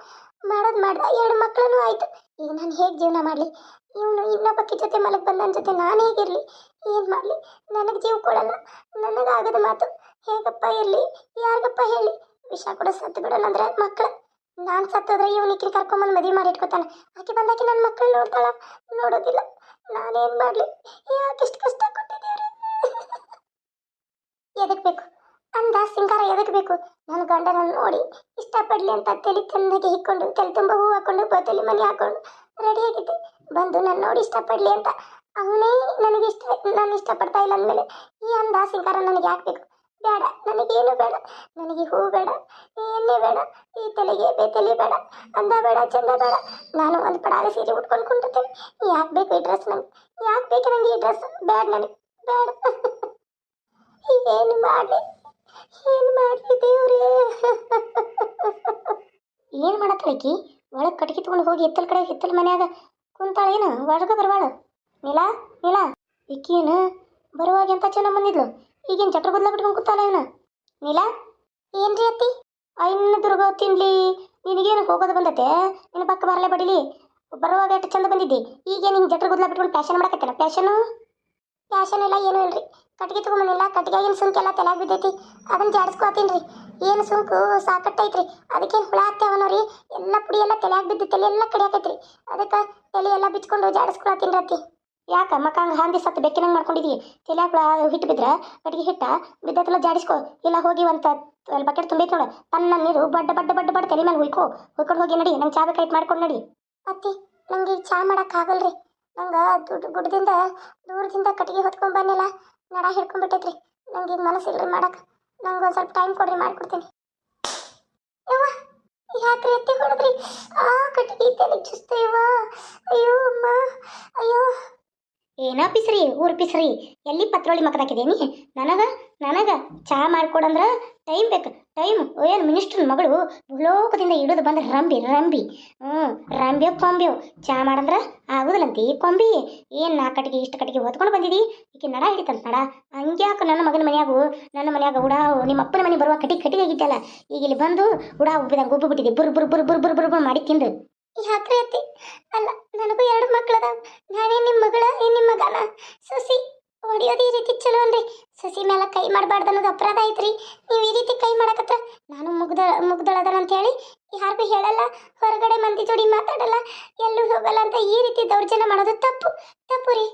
S2: ಮಾಡೋದು ಮಾಡ್ದ. ಎರಡು ಮಕ್ಕಳೂ ಆಯಿತು. ಈಗ ನಾನು ಹೇಗೆ ಜೀವನ ಮಾಡಲಿ? ಇವನು ಇನ್ನೊಬ್ಬಕ್ಕಿ ಜೊತೆ ಮಲಗಿ ಬಂದ ಜೊತೆ ನಾನು ಹೇಗಿರಲಿ? ಏನು ಮಾಡಲಿ? ನನಗೆ ಜೀವ ಕೊಡಲ್ಲ. ನನಗಾಗದ ಮಾತು. ಹೇಗಪ್ಪ ಇರಲಿ? ಯಾರಿಗಪ್ಪ ಹೇಳಿ? ವಿಷ ಕೂಡ ಸತ್ತು ಬಿಡೋಣ ಅಂದ್ರೆ ಮಕ್ಕಳು ನಾನು ಸತ್ತೋದ್ರೆ ಇವನಿಕ್ಕಿನ ಕರ್ಕೊಂಬಂದು ಮದುವೆ ಮಾಡಿ ಇಟ್ಕೊತಾನೆ. ಆಕೆ ಬಂದಾಕಿ ನನ್ನ ಮಕ್ಕಳು ನೋಡ್ತಾಳ? ನೋಡೋದಿಲ್ಲ. ನಾನೇನು ಮಾಡಲಿ? ಯಾಕೆ ಇಷ್ಟು ಕಷ್ಟ ಕೊಟ್ಟಿದ್ದೀವ್ರಿ? ಎದಕ್ ಬೇಕು? ಅಂದ ಸಿಂಗಾರ ಬೇಕು ನನ್ನ ಗಂಡನ ನೋಡಿ ಇಷ್ಟಪಡ್ಲಿ ಅಂತ ತಲೆ ಚೆನ್ನಾಗಿ ಹಿಕ್ಕೊಂಡು, ತಲೆ ತುಂಬ ಹೂ ಹಾಕೊಂಡು ಬದಲಿ ಮನೆ ಹಾಕೊಂಡು ರೆಡಿ ಆಗಿದ್ದೆ. ಬಂದು ನನ್ನ ನೋಡಿ ಇಷ್ಟಪಡ್ಲಿ ಅಂತ. ಅವನೇ ನನಗೆ ಇಷ್ಟ, ನಾನು ಇಷ್ಟಪಡ್ತಾ ಇಲ್ಲ ಅಂದಮೇಲೆ ಈ ಅಂದ ಸಿಂಗಾರ ನನಗೆ ಹಾಕ್ಬೇಕು ಬೇಕು? ಬೇಡ, ನನಗೇನು ಬೇಡ. ನನಗೆ ಹೂ ಬೇಡ, ಎಣ್ಣೆ ಬೇಡ, ಈ ತಲೆಗೆ ಬೇತಲಿ ಬೇಡ, ಅಂದ ಬೇಡ, ಚಂದ ಬೇಡ. ನಾನು ಒಂದು ಪಡಾಗ ಸೀರೆ ಉಟ್ಕೊಂಡು ಕುಂಡಿರ್ತೇನೆ ಯಾಕೆ ಬೇಕು ಈ ಡ್ರೆಸ್ ನನಗೆ ಯಾಕೆ ಬೇಕು ನನಗೆ ಈ ಡ್ರೆಸ್? ಬೇಡ ನನಗೆ, ಬೇಡ. ಏನು ಮಾಡಲಿ? ಏನು ಮಾಡಲಿ ದೇವ್ರೇ? ಏನು ಮಾಡತ್ತಳಕಿ ಒಳಗೆ ಕಟ್ಟಿಗೆ ತಗೊಂಡು ಹೋಗಿ ಎತ್ತಲ್ ಕಡೆ, ಎತ್ತಲ ಮನ್ಯಾಗ ಒಳಗೆ ಬರವಾಳು. ನೀಲ ನೀಲ. ಈಕೇನು ಬರುವಾಗ ಎಂತ ಚೆನ್ನಾಗಿ ಬಂದಿದ್ಲು? ಈಗೇನು ಚಟ್ರ ಬದಲ ಬಿಟ್ಕೊಂಡು ಕೂತಾಳ ಇವನು? ನೀಲ? ಏನ್ರಿ ಅತ್ತಿ? ಇನ್ನು ದುರ್ಗ ತಿನ್ಲಿ. ನಿನಗೇನು ಹೋಗೋದು ಬಂದತೆ? ನಿನ್ನ ಪಕ್ಕ ಬರಲೇ ಬಡಿಲಿ. ಬರುವಾಗ ಎಷ್ಟು ಚಂದ ಬಂದಿದ್ದಿ? ಈಗೇನು ನಿಂಗೆ ಜಟ್ರ ಗುದ್ಲ ಬಿಟ್ಕೊಂಡು ಪ್ಯಾಶನ್ ಮಾಡಕತ್ತೇನ ಪ್ಯಾಶನು ಪ್ಯಾಶನ್ ಇಲ್ಲ, ಏನು ಇಲ್ರಿ. ಕಟ್ಗೆ ತಗೊಂಬಂದಿಲ್ಲ. ಕಟ್ಗೆಗಿನ ಸುಂಕ ಎಲ್ಲ ತಲೆಯಾಗ ಬಿದ್ದೈತಿ. ಅದನ್ನ ಜಾಡಿಸ್ಕೊತೀನಿ ಏನು ಸುಂಕು ಸಾಕಟ್ಟೈತ್ರಿ. ಅದಕ್ಕೇನು ಹುಳ ಹತ್ತವನೋ ಎಲ್ಲ ಪುಡಿ ಎಲ್ಲ ತಲೆಯಾಗ ಬಿದ್ದು ತಲೆ ಎಲ್ಲ ಕಡಿಯಾಕೈತ್ರಿ ಅದಕ್ಕೆ ತಲೆ ಎಲ್ಲ ಬಿಚ್ಕೊಂಡು ಜಾಡಿಸ್ಕೊಳತ್ತೀನಿ ರೀ ಯಾಕ ಮಕ್ಕ ಹಂಗೆ ಹಾಂದಿ ಸತ್ತು ಬೆಕ್ಕಿನಂಗೆ ಮಾಡ್ಕೊಂಡಿದ್ದೀವಿ ತಲೆಯಾಗ ಹುಳ ಹಿಟ್ಟು ಬಿದ್ರೆ ಕಟ್ಟಿಗೆ ಹಿಟ್ಟ ಬಿದ್ದಲ್ಲ ಜಾಡಿಸ್ಕೊ. ಇಲ್ಲ ಹೋಗಿ ಒಂದು ಅಲ್ಲಿ ಬಕೆಟ್ ತುಂಬೈತೆ ನೋಡು. ತನ್ನ ನೀರು ಬಡ್ಡ ಬಡ್ಡ ಬಡ್ಡ ಬಡ್ಡ ತಲೆ ಮೇಲೆ ಹುಯ್ಕೋ. ಹುಯ್ಕೊಂಡು ಹೋಗಿ ನಡಿ. ನಂಗೆ ಚಾ ಬೇಕಾಯ್ತು ಮಾಡ್ಕೊಂಡು ನಡಿ. ಅತ್ತಿ, ನಂಗೆ ಚಾ ಮಾಡಕ್ಕಾಗಲ್ರಿ ನಂಗೆ ದುಡ್ಡು ಗುಡ್ದಿಂದ ದೂರದಿಂದ ಕಟ್ಟಿಗೆ ಹೊತ್ಕೊಂಡ್ ಬಂದಿಲ್ಲ ನಡ ಹಿಡ್ಕೊಂಡ್ಬಿಟ್ಟೈತ್ರಿ. ನಂಗೆ ಇದು ಮನಸ್ಸಿಲ್ರಿ ಮಾಡಕ್ಕೆ ನಂಗೆ ಒಂದು ಸ್ವಲ್ಪ ಟೈಮ್ ಕೊಡ್ರಿ, ಮಾಡ್ಕೊಡ್ತೀನಿ. ಯವ್ವ, ಯಾಕ್ರಿ ಎತ್ತಿ ಹೊಡೆದ್ರಿ? ಆ, ಕಟ್ಟಿಗೆ ತಲೆ ಚುಸ್ತೇವ ಅಯ್ಯೋ ಅಮ್ಮ, ಅಯ್ಯೋ. ಏನ ಪಿಸ್ರಿ, ಊರ್ ಪಿಸ್ರಿ. ಎಲ್ಲಿ ಪತ್ರೊಳಿ ಮಕ್ಕದಾಕಿದೇನಿ ನನಗ ನನಗ ಚಾ ಮಾಡ್ಕೊಡಂದ್ರ ಟೈಮ್ ಬೇಕು. ಟೈಮ್ ಏನು ಮಿನಿಸ್ಟ್ರನ ಮಗಳು ಭೂಲೋಕದಿಂದ ಇಳಿದು ಬಂದ ರಂಬಿ ರಂಬಿ. ಹ್ಞೂ ರಂಬ್ಯೋ, ಕೊಂಬ್ಯೋ. ಚಾ ಮಾಡಂದ್ರ ಈ ಕೊಂಬಿ. ಏನು ನಾ ಕಟ್ಟಿಗೆ, ಇಷ್ಟು ಕಟ್ಟಿಗೆ ಹೊತ್ಕೊಂಡು ಬಂದಿದಿ? ಈಕೆ ನಡ ಹಿಡಿತಂತ, ನಡ. ಹಂಗ್ಯಾಕ ನನ್ನ ಮಗನ ಮನ್ಯಾಗು, ನನ್ನ ಮನ್ಯಾಗ ಉಡಾ ನಿಮ್ಮ ಅಪ್ಪನ ಮನೆ ಬರುವ ಕಟ್ಟಿಗೆ ಕಟ್ಟಿಗೆ ಆಗಿದ್ದಲ್ಲ ಈಗ ಇಲ್ಲಿ ಬಂದು ಉಡಾ ಉಬ್ಬಿದಂಗೆ ಉಬ್ಬು ಬಿಟ್ಟಿದೆ, ಬುರ್ ಬುರ್ ಬುರ್ ಬುರ್ ಬುರ್ ಮಾಡಿ ತಿಂದು. ಯಾಕ್ರೆ ಅತ್ತಿ ಅಲ್ಲ, ನನಗೂ ಎರಡು ಮಕ್ಳದ ನಾನೇ ನಿಮ್ಮ ಮಗಳ ನಿಮ್ಮ ಮಗನ? ಸೊಸಿ ಹೊಡಿಯೋದು ಈ ರೀತಿ ಚಲೋ ಅನ್ರಿ ಸಸಿ ಮೇಲೆ ಕೈ ಮಾಡಬಾರ್ದು ಅನ್ನೋದು ಅಪರಾಧ ಐತ್ರಿ. ನೀವು ಈ ರೀತಿ ಕೈ ಮಾಡಕತ್ರ ನಾನು ಮುಗ್ದ, ಮುಗ್ದಳದನ ಅಂತ ಹೇಳಿ ಯಾರಿಗೂ ಹೇಳಲ್ಲ, ಹೊರಗಡೆ ಮಂದಿ ಜೋಡಿ ಮಾತಾಡಲ್ಲ, ಎಲ್ಲೂ ಹೋಗಲ್ಲ ಅಂತ ಈ ರೀತಿ ದೌರ್ಜನ್ಯ ಮಾಡೋದು ತಪ್ಪು ತಪ್ಪು ರೀ.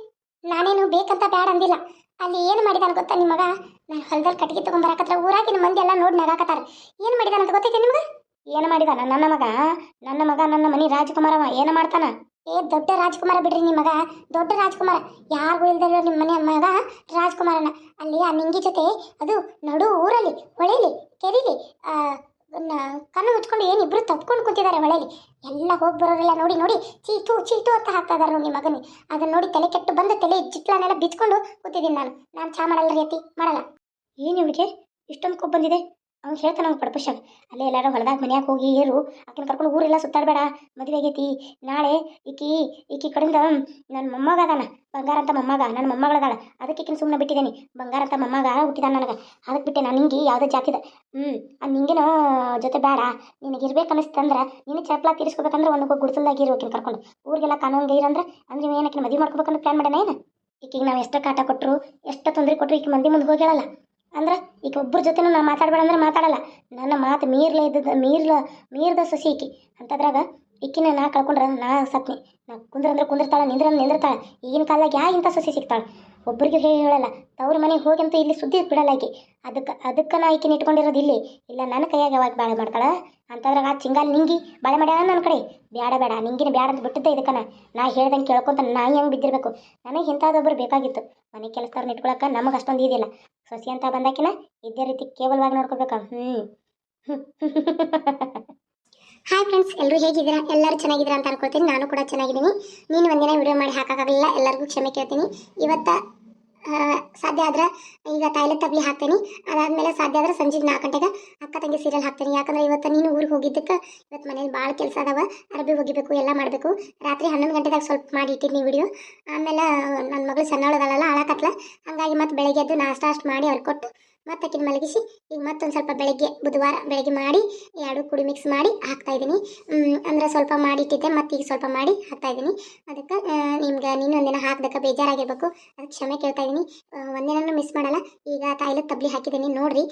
S2: ನಾನೇನು ಬೇಕಂತ ಬ್ಯಾಡ ಅಂದಿಲ್ಲ. ಅಲ್ಲಿ ಏನು ಮಾಡಿದಾನ ಗೊತ್ತಾ ನಿಮ್ಮ ಮಗ? ನಾನು ಹೊಲದಲ್ಲಿ ಕಟ್ಟಿಗೆ ತಗೊಂಬರಕತ್ರ ಊರಾಗಿನ ಮಂದಿ ಎಲ್ಲ ನೋಡಿ ನಗಾಕತ್ತಾರ. ಏನು ಮಾಡಿದಾನ ಅಂತ ಗೊತ್ತೈತೆ ನಿಮ್ಗೆ? ಏನು ಮಾಡಿದಾನ ನನ್ನ ಮಗ? ನನ್ನ ಮಗ, ನನ್ನ ಮನೆ ರಾಜಕುಮಾರವ, ಏನು ಮಾಡ್ತಾನ? ಏ, ದೊಡ್ಡ ರಾಜಕುಮಾರ ಬಿಡ್ರಿ ನಿಮ್ಮ ಮಗ ದೊಡ್ಡ ರಾಜಕುಮಾರ. ಯಾರಿಗೂ ಇಲ್ದಿರೋ ನಿಮ್ಮ ಮನೆ ಮಗ ರಾಜಕುಮಾರನ. ಅಲ್ಲಿ ಆ ನಿಂಗಿ ಜೊತೆ, ಅದು ನಡು ಊರಲ್ಲಿ, ಹೊಳೆಲಿ, ಕೆರಿಲಿ ಕಣ್ಣು ಮುಚ್ಕೊಂಡು ಏನು ಇಬ್ರು ತಪ್ಕೊಂಡು ಕೂತಿದ್ದಾರೆ ಹೊಳೆಲಿ. ಎಲ್ಲ ಹೋಗಿ ಬರೋರೆಲ್ಲ ನೋಡಿ ನೋಡಿ ಚೀಟು ಚೀತು ಅಂತ ಹಾಕ್ತಾ ಇದಾರೆ ನೋಡಿ ಮಗನಿಗೆ ಅದನ್ನ ನೋಡಿ ತಲೆ ಕೆಟ್ಟು ಬಂದು ತಲೆ ಚಿಟ್ಲನೆಲ್ಲ ಬಿಚ್ಕೊಂಡು ಕೂತಿದ್ದೀನಿ ನಾನು. ನಾನು ಚಾ ಮಾಡಲ್ಲ ರೀತಿ ಮಾಡಲ್ಲ. ಏನು ಇವಳಿಗೆ ಇಷ್ಟೊಂದು ಕೊಬ್ಬು ಬಂದಿದೆ. ಅವ್ನು ಹೇಳ್ತಾನೆ ಅವ್ನು ಪಡಪುಷಾಗ ಅಲ್ಲೇ ಎಲ್ಲಾರು ಹೊಲದಾಗ ಮನ್ಯಾಗ ಹೋಗಿ ಏರು ಆಕಿನ ಕರ್ಕೊಂಡು ಊರೆಲ್ಲ, ಸುತ್ತಾಡಬೇಡ. ಮದುವೆ ಆಗೈತಿ. ನಾಳೆ ಈಕಿ ಈಕಿ ಕಡೆಯಿಂದ ನನ್ನ ಮೊಮ್ಮಗ ಅದಾನ. ಬಂಗಾರ ಅಂತ ಮೊಮ್ಮಗ ನನ್ನ ಮೊಮ್ಮಗಳದಾಳ. ಅದಕ್ಕೆ ಈಕಿನ ಸುಮ್ಮನೆ ಬಿಟ್ಟಿದ್ದೀನಿ ಬಂಗಾರ ಅಂತ ಮೊಮ್ಮಗ ಹುಟ್ಟಿದಾನ ನನಗೆ. ಅದಕ್ಕೆ ಬಿಟ್ಟೆ ನಾನು ನಿಂಗೆ ಯಾವುದೇ ಜಾತಿದ. ಹ್ಞೂ ಅದು ನಿಂಗೇನೋ ಜೊತೆ ಬೇಡ ನಿನಗೆ ಇರ್ಬೇಕು ಅನಿಸ್ತಂದ್ರೆ ನೀನು ಚಪ್ಪಲ ತೀರಿಸ್ಕೋಬೇಕಂದ್ರೆ ಒಂದು ಹೋಗಿ ಗುಡಿಸಲ್ದಾಗ ಇರು ಆಕಿನ ಕರ್ಕೊಂಡು. ಊರಿಗೆಲ್ಲ ಕಾನೂನು ಇರಂದ್ರೆ ಅಂದ್ರೆ ಏನಕ್ಕೆ ಮದುವೆ ಮಾಡ್ಕೋಬೇಕಂತ ಪ್ಲಾನ್ ಮಾಡ್ಯಾನ ಏನು? ಈಕಿಗೆ ನಾವು ಎಷ್ಟು ಕಾಟ ಕೊಟ್ಟರು ಎಷ್ಟು ತೊಂದರೆ ಕೊಟ್ಟರು ಈಕೆ ಮಂದಿ ಮುಂದೆ ಹೋಗಿ ಹೇಳಲ್ಲ ಅಂದ್ರೆ ಈಗ ಒಬ್ಬರ ಜೊತೆನೂ ನಾ ಮಾತಾಡಬೇಡ ಅಂದ್ರೆ ಮಾತಾಡಲ್ಲ. ನನ್ನ ಮಾತು ಮೀರ್ಲೇ ಇದ್ದದ ಮೀರ್ಲ, ಮೀರ್ದ ಸಸಿ ಈಕಿ. ಅಂತದ್ರಾಗ ಈಕಿನ ನಾ ಕಳ್ಕೊಂಡ್ರೆ ನಾ ಸತ್ನಿ. ನಾ ಕುಂದ್ರಂದ್ರೆ ಕುಂದಿರ್ತಾಳೆ ನಿಂದ್ರ ನಿಂದಿರ್ತಾಳೆ. ಈಗಿನ ಕಾಲದಾಗ ಯಾ ಇಂಥ ಸಸಿ ಸಿಗ್ತಾಳೆ? ಒಬ್ರಿಗೆ ಹೇಳಿ ಹೇಳಲ್ಲ, ತವ್ರ ಮನೆಗೆ ಹೋಗಂತೂ ಇಲ್ಲಿ ಸುದ್ದಿ ಬಿಡಲ್ಲ ಆಕಿ ಅದಕ್ಕೆ ಅದಕ್ಕೆ ನಾ ಈಕಿನ ಇಟ್ಕೊಂಡಿರೋದು ಇಲ್ಲಿ. ಇಲ್ಲ ನನ್ನ ಕೈಯಾಗ ಯಾವಾಗ ಬಾಳೆ ಮಾಡ್ತಾಳೆ ಅಂತಂದ್ರೆ ಆ ಚಿಂಗಾಲ್ ನಿಂಗಿ ಬಾಳೆ ಮಾಡ್ಯಾಳ ನನ್ನ ಕಡೆ. ಬೇಡ ಬೇಡ ನಿಂಗಿನ ಬ್ಯಾಡ ಅಂತ ಬಿಟ್ಟಿದ್ದೆ ಇದಕ್ಕನ ನಾ. ಹೇಳ್ದಂಗೆ ಕೇಳ್ಕೊಂತ ನಾಯಿ ಹೆಂಗೆ ಬಿದ್ದಿರಬೇಕು. ನನಗೆ ಇಂಥದ್ದೊಬ್ಬರು ಬೇಕಾಗಿತ್ತು. ಮನೆ ಕೆಲಸದವ್ರನ್ನ ಇಟ್ಕೊಳಕ್ಕೆ ನಮಗೆ ಅಷ್ಟೊಂದು ಇದಿಲ್ಲ. ಸೊಸಿ ಅಂತ ಬಂದಾಕಿನ ಇದೇ ರೀತಿ ಕೇವಲವಾಗಿ ನೋಡ್ಕೋಬೇಕಾ. ಹ್ಞೂ ಹಾಯ್ ಫ್ರೆಂಡ್ಸ್ ಎಲ್ಲರೂ ಹೇಗಿದ್ದೀರಾ? ಎಲ್ಲರೂ ಚೆನ್ನಾಗಿದ್ದೀರಾ ಅಂತ ಅನ್ಕೊಳ್ತೀನಿ. ನಾನು ಕೂಡ ಚೆನ್ನಾಗಿದ್ದೀನಿ. ನೀನು ಒಂದಿನ ವಿಡಿಯೋ ಮಾಡಿ ಹಾಕೋಕ್ಕಾಗಲಿಲ್ಲ ಎಲ್ಲರಿಗೂ ಕ್ಷಮೆ ಕೇಳ್ತೀನಿ. ಇವತ್ತು ಸಾಧ್ಯ ಆದ್ರೆ ಈಗ ತಾಯಿಲೆ ತಬ್ಲಿ ಹಾಕ್ತೀನಿ. ಅದಾದಮೇಲೆ ಸಾಧ್ಯ ಆದ್ರೆ ಸಂಜೆ ನಾಲ್ಕು ಗಂಟೆಗೆ ಅಕ್ಕ ತಂಗಿ ಸೀರಿಯಲ್ ಹಾಕ್ತೀನಿ. ಯಾಕಂದ್ರೆ ಇವತ್ತು ನೀನು ಊರಿಗೆ ಹೋಗಿದ್ದಕ್ಕೆ, ಇವತ್ತು ಮನೇಲಿ ಭಾಳ ಕೆಲಸ ಅದಾವ ಅರಬಿ ಹೋಗಿಬೇಕು, ಎಲ್ಲ ಮಾಡಬೇಕು. ರಾತ್ರಿ ಹನ್ನೊಂದು ಗಂಟೆದಾಗ ಸ್ವಲ್ಪ ಮಾಡಿ ಇಟ್ಟಿದ್ದೀನಿ ವಿಡಿಯೋ ಆಮೇಲೆ ನನ್ನ ಮಗಳು ಸಣ್ಣವಳದಲ್ಲ ಅಳಕತ್ಲ ಹಾಗಾಗಿ ಮತ್ತೆ ಬೆಳಗ್ಗೆ ಎದ್ದು ನಾಷ್ಟ ಅಷ್ಟು ಮಾಡಿ ಅವ್ರು ಕೊಟ್ಟು ಮತ್ತೆ ಅಕ್ಕಿನ ಮಲಗಿಸಿ, ಈಗ ಮತ್ತೊಂದು ಸ್ವಲ್ಪ ಬೆಳಗ್ಗೆ, ಬುಧವಾರ ಬೆಳಗ್ಗೆ ಮಾಡಿ, ಎರಡು ಕುಡಿ ಮಿಕ್ಸ್ ಮಾಡಿ ಹಾಕ್ತಾ ಇದ್ದೀನಿ. ಅಂದ್ರೆ ಸ್ವಲ್ಪ ಮಾಡಿಟ್ಟಿದ್ದೆ, ಮತ್ತೆ ಈಗ ಸ್ವಲ್ಪ ಮಾಡಿ ಹಾಕ್ತಾ ಇದ್ದೀನಿ. ಅದಕ್ಕೆ ನಿಮ್ಗೆ ನೀನು ಒಂದಿನ ಹಾಕ್ದಕ್ಕೆ ಬೇಜಾರಾಗಿರ್ಬೇಕು. ಅದಕ್ಕೆ ಕ್ಷಮೆ ಕೇಳ್ತಾ ಇದ್ದೀನಿ. ಒಂದಿನೂ ಮಿಸ್ ಮಾಡಲ್ಲ. ಈಗ ತಾಯಿಲ ತಬ್ಲಿ ಹಾಕಿದ್ದೀನಿ, ನೋಡ್ರಿ.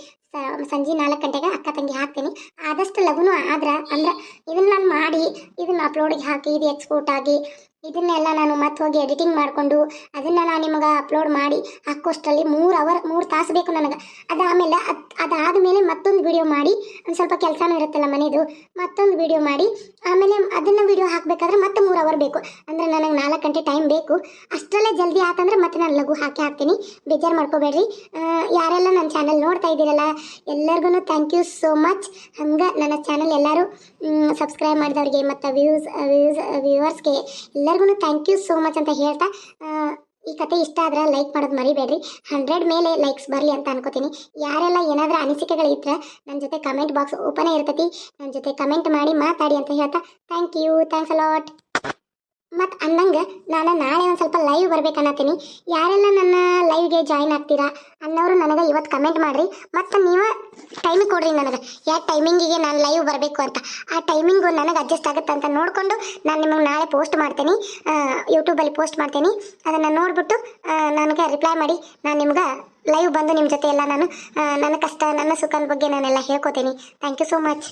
S2: ಸಂಜೆ ನಾಲ್ಕು ಗಂಟೆಗೆ ಅಕ್ಕ ತಂಗಿ ಹಾಕ್ತೀನಿ. ಆದಷ್ಟು ಲಘುನೂ ಆದ್ರೆ, ಅಂದ್ರೆ ಇದನ್ನ ನಾನು ಮಾಡಿ, ಇದನ್ನ ಅಪ್ಲೋಡಿಗೆ ಹಾಕಿ, ಇದು ಎಕ್ಸ್ಪೋರ್ಟ್ ಆಗಿ ಇದನ್ನೆಲ್ಲ ನಾನು ಮತ್ತೆ ಹೋಗಿ ಎಡಿಟಿಂಗ್ ಮಾಡಿಕೊಂಡು ಅದನ್ನು ನಾನು ನಿಮಗೆ ಅಪ್ಲೋಡ್ ಮಾಡಿ ಹಾಕೋಷ್ಟರಲ್ಲಿ ಮೂರು ಅವರ್ ಮೂರು ತಾಸು ಬೇಕು ನನಗೆ. ಅದಾದಮೇಲೆ ಅದು, ಅದಾದಮೇಲೆ ಮತ್ತೊಂದು ವಿಡಿಯೋ ಮಾಡಿ, ಒಂದು ಸ್ವಲ್ಪ ಕೆಲಸನೂ ಇರುತ್ತಲ್ಲ ಮನೇದು, ಮತ್ತೊಂದು ವಿಡಿಯೋ ಮಾಡಿ, ಆಮೇಲೆ ಅದನ್ನು ವಿಡಿಯೋ ಹಾಕಬೇಕಾದ್ರೆ ಮತ್ತೆ ಮೂರು ಅವರ್ ಬೇಕು. ಅಂದರೆ ನನಗೆ ನಾಲ್ಕು ಗಂಟೆ ಟೈಮ್ ಬೇಕು. ಅಷ್ಟರಲ್ಲೇ ಜಲ್ದಿ ಆತಂದ್ರೆ ಮತ್ತೆ ನಾನು ಲಘು ಹಾಕಿ ಹಾಕ್ತೀನಿ. ಬೇಜಾರು ಮಾಡ್ಕೋಬೇಡ್ರಿ. ಯಾರೆಲ್ಲ ನನ್ನ ಚಾನಲ್ ನೋಡ್ತಾ ಇದ್ದೀರಲ್ಲ ಎಲ್ಲರಿಗೂ ಥ್ಯಾಂಕ್ ಯು ಸೋ ಮಚ್ ಹಂಗೆ ನನ್ನ ಚಾನಲ್ ಎಲ್ಲರೂ ಸಬ್ಸ್ಕ್ರೈಬ್ ಮಾಡಿದವ್ರಿಗೆ ಮತ್ತು ವ್ಯೂಸ್ ವ್ಯೂಸ್ ವ್ಯೂವರ್ಸ್ಗೆ ಎಲ್ಲರಿಗೂ ಥ್ಯಾಂಕ್ ಯು ಸೋ ಮಚ್ ಅಂತ ಹೇಳ್ತಾ ಈ ಕತೆ ಇಷ್ಟ ಆದ್ರೆ ಲೈಕ್ ಮಾಡೋದು ಮರಿಬೇಡ್ರಿ. ಹಂಡ್ರೆಡ್ ಮೇಲೆ ಲೈಕ್ಸ್ ಬರಲಿ ಅಂತ ಅನ್ಕೋತೀನಿ. ಯಾರೆಲ್ಲ ಏನಾದರೂ ಅನಿಸಿಕೆಗಳಿದ್ರೆ ನನ್ನ ಜೊತೆ ಕಮೆಂಟ್ ಬಾಕ್ಸ್ ಓಪನ್ ಇರ್ತೈತಿ. ನನ್ನ ಜೊತೆ ಕಮೆಂಟ್ ಮಾಡಿ ಮಾತಾಡಿ ಅಂತ ಹೇಳ್ತಾ ಥ್ಯಾಂಕ್ ಯು ಥ್ಯಾಂಕ್ಸ್ ಅಲಾಟ್ ಮತ್ತು ಅನ್ನಂಗೆ ನಾನು ನಾಳೆ ಒಂದು ಸ್ವಲ್ಪ ಲೈವ್ ಬರ್ಬೇಕನ್ನತ್ತೀನಿ ಯಾರೆಲ್ಲ ನನ್ನ ಲೈವ್ಗೆ ಜಾಯಿನ್ ಆಗ್ತೀರಾ ಅನ್ನೋರು ನನಗೆ ಇವತ್ತು ಕಮೆಂಟ್ ಮಾಡಿರಿ. ಮತ್ತು ನೀವು ಟೈಮ್ ಕೊಡ್ರಿ ನನಗೆ. ಯಾವ ಟೈಮಿಂಗಿಗೆ ನಾನು ಲೈವ್ ಬರಬೇಕು ಅಂತ. ಆ ಟೈಮಿಂಗು ನನಗೆ ಅಡ್ಜಸ್ಟ್ ಆಗುತ್ತೆ ಅಂತ ನೋಡಿಕೊಂಡು ನಾನು ನಿಮಗೆ ನಾಳೆ ಪೋಸ್ಟ್ ಮಾಡ್ತೀನಿ. ಯೂಟ್ಯೂಬಲ್ಲಿ ಪೋಸ್ಟ್ ಮಾಡ್ತೀನಿ. ಅದನ್ನು ನೋಡಿಬಿಟ್ಟು ನನಗೆ ರಿಪ್ಲೈ ಮಾಡಿ. ನಾನು ನಿಮ್ಗೆ ಲೈವ್ ಬಂದು ನಿಮ್ಮ ಜೊತೆ ಎಲ್ಲ ನಾನು ನನ್ನ ಕಷ್ಟ, ನನ್ನ ಸುಖದ ಬಗ್ಗೆ ನಾನೆಲ್ಲ ಹೇಳ್ಕೊತೀನಿ. Thank you so much